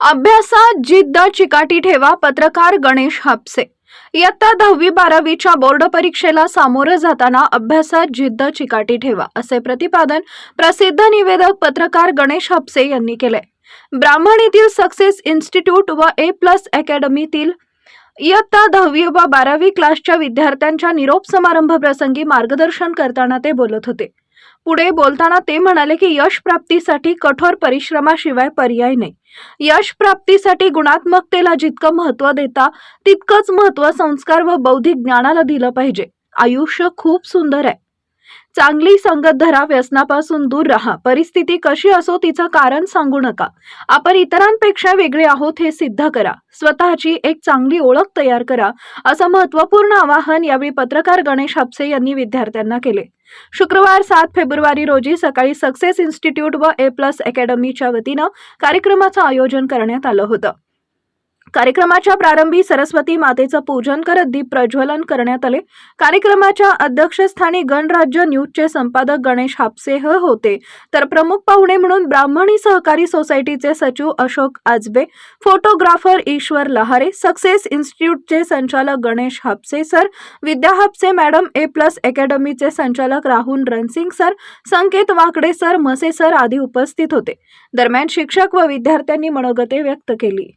अभ्यासात जिद्द चिकाटी ठेवा पत्रकार गणेश हापसे. इयत्ता दहावी बारावीच्या बोर्ड परीक्षेला सामोरं जाताना अभ्यासात जिद्द चिकाटी ठेवा असे प्रतिपादन प्रसिद्ध निवेदक पत्रकार गणेश हापसे यांनी केले. ब्राह्मण येथील सक्सेस इन्स्टिट्यूट व ए प्लस अकॅडमीतील इयत्ता दहावी व बारावी क्लासच्या विद्यार्थ्यांच्या निरोप समारंभ प्रसंगी मार्गदर्शन करताना ते बोलत होते. पुढे बोलताना ते म्हणाले की यश प्राप्तीसाठी कठोर परिश्रमाशिवाय पर्याय नाही. यश प्राप्तीसाठी गुणात्मकतेला जितकं महत्त्व देता तितकंच महत्त्व संस्कार व बौद्धिक ज्ञानाला दिलं पाहिजे. आयुष्य खूप सुंदर आहे. चांगली संगत धरा व्यसनापासून दूर राहा. परिस्थिती कशी असो तिचं कारण सांगू नका. आपण इतरांपेक्षा वेगळे आहोत हे सिद्ध करा. स्वतःची एक चांगली ओळख तयार करा. असं महत्त्वपूर्ण आवाहन यावेळी पत्रकार गणेश हापसे यांनी विद्यार्थ्यांना केले. शुक्रवार सात फेब्रुवारी रोजी सकाळी सक्सेस इन्स्टिट्यूट व ए प्लस अकॅडमीच्या वतीनं कार्यक्रमाचं आयोजन करण्यात आलं होतं. कार्यक्रमाच्या प्रारंभी सरस्वती मातेचं पूजन करत दीप प्रज्वलन करण्यात आले. कार्यक्रमाच्या अध्यक्षस्थानी गणराज्य न्यूजचे संपादक गणेश हापसेह होते. तर प्रमुख पाहुणे म्हणून ब्राह्मणी सहकारी सोसायटीचे सचिव अशोक आजबे फोटोग्राफर ईश्वर लहारे सक्सेस इन्स्टिट्यूटचे संचालक Ganesh Hapse sir Vidya Hapse madam A plus अकॅडमीचे संचालक Rahul Ransing sir Sanket Wakade sir Mase sir आदी उपस्थित होते. दरम्यान शिक्षक व विद्यार्थ्यांनी मनोगते व्यक्त केली.